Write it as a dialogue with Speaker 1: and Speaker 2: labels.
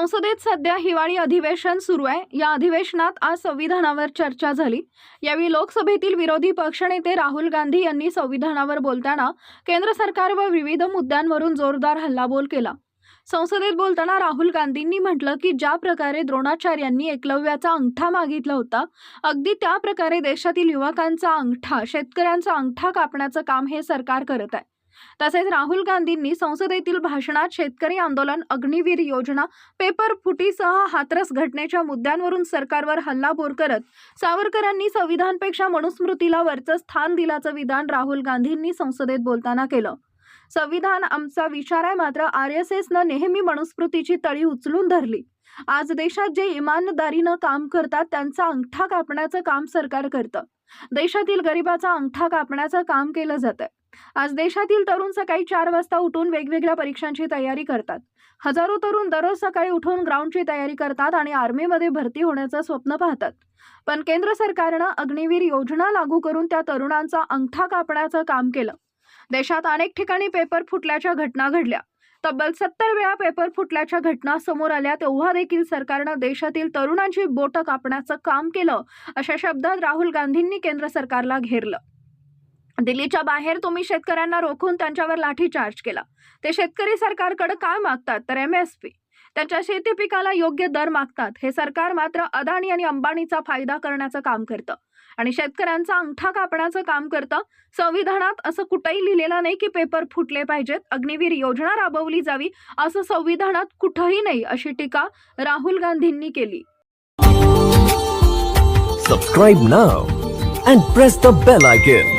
Speaker 1: संसदेत सध्या हिवाळी अधिवेशन सुरू आहे. या अधिवेशनात आज संविधानावर चर्चा झाली. यावेळी लोकसभेतील विरोधी पक्षनेते राहुल गांधी यांनी संविधानावर बोलताना केंद्र सरकार व विविध मुद्द्यांवरून जोरदार हल्लाबोल केला. संसदेत बोलताना राहुल गांधींनी म्हटलं की ज्या प्रकारे द्रोणाचार्यांनी एकलव्याचा अंगठा मागितला होता अगदी त्या प्रकारे देशातील युवकांचा अंगठा शेतकऱ्यांचा अंगठा कापण्याचं काम हे सरकार करत आहे. तसेच राहुल गांधींनी संसदेतील भाषणात शेतकरी आंदोलन अग्निवीर योजना पेपर फुटीसह हाथरस घटनेच्या मुद्द्यांवरून सरकारवर हल्लाबोल करत सावरकरांनी संविधानपेक्षा मनुस्मृतीला वरचं स्थान दिल्याचं विधान राहुल गांधींनी संसदेत बोलताना केलं. संविधान आमचा विचार आहे मात्र आर एस एसनं नेहमी मनुस्मृतीची तळी उचलून धरली. आज देशात जे इमानदारीनं काम करतात त्यांचा अंगठा कापण्याचं काम सरकार करतं. देशातील गरिबाचा अंगठा कापण्याचं काम केलं जातं आज देशातील तरुण सकाळी चार वाजता उठून वेगवेगळ्या परीक्षांची तयारी करतात. हजारो तरुण दररोज सकाळी उठून ग्राउंडची तयारी करतात आणि आर्मीमध्ये भरती होण्याचं स्वप्न पाहतात. पण केंद्र सरकारनं अग्निवीर योजना लागू करून त्या तरुणांचा अंगठा कापण्याचं काम केलं. देशात अनेक ठिकाणी पेपर फुटल्याच्या घटना घडल्या. तब्बल सत्तर वेळा पेपर फुटल्याच्या घटना समोर आल्या तेव्हा देखील सरकारनं देशातील तरुणांची बोटं कापण्याचं काम केलं अशा शब्दात राहुल गांधींनी केंद्र सरकारला घेरलं. दिल्लीच्या बाहेर तुम्ही शेतकऱ्यांना रोखून त्यांच्यावर लाठीचार्ज केला. ते शेतकरी सरकारकडे काय मागतात? तर एम एस पी. त्यांच्या शेती पिकाला योग्य दर मागतात. हे सरकार मात्र अदानी आणि अंबानीचा फायदा करण्याचं काम करतं. आणि शेतकऱ्यांचा अंगठा कापण्याचं काम करतं. संविधानात असं कुठंही लिहिलेलं नाही की पेपर फुटले पाहिजेत. अग्निवीर योजना राबवली जावी असं संविधानात कुठंही नाही अशी टीका राहुल गांधींनी केली.
Speaker 2: Subscribe now and press the bell icon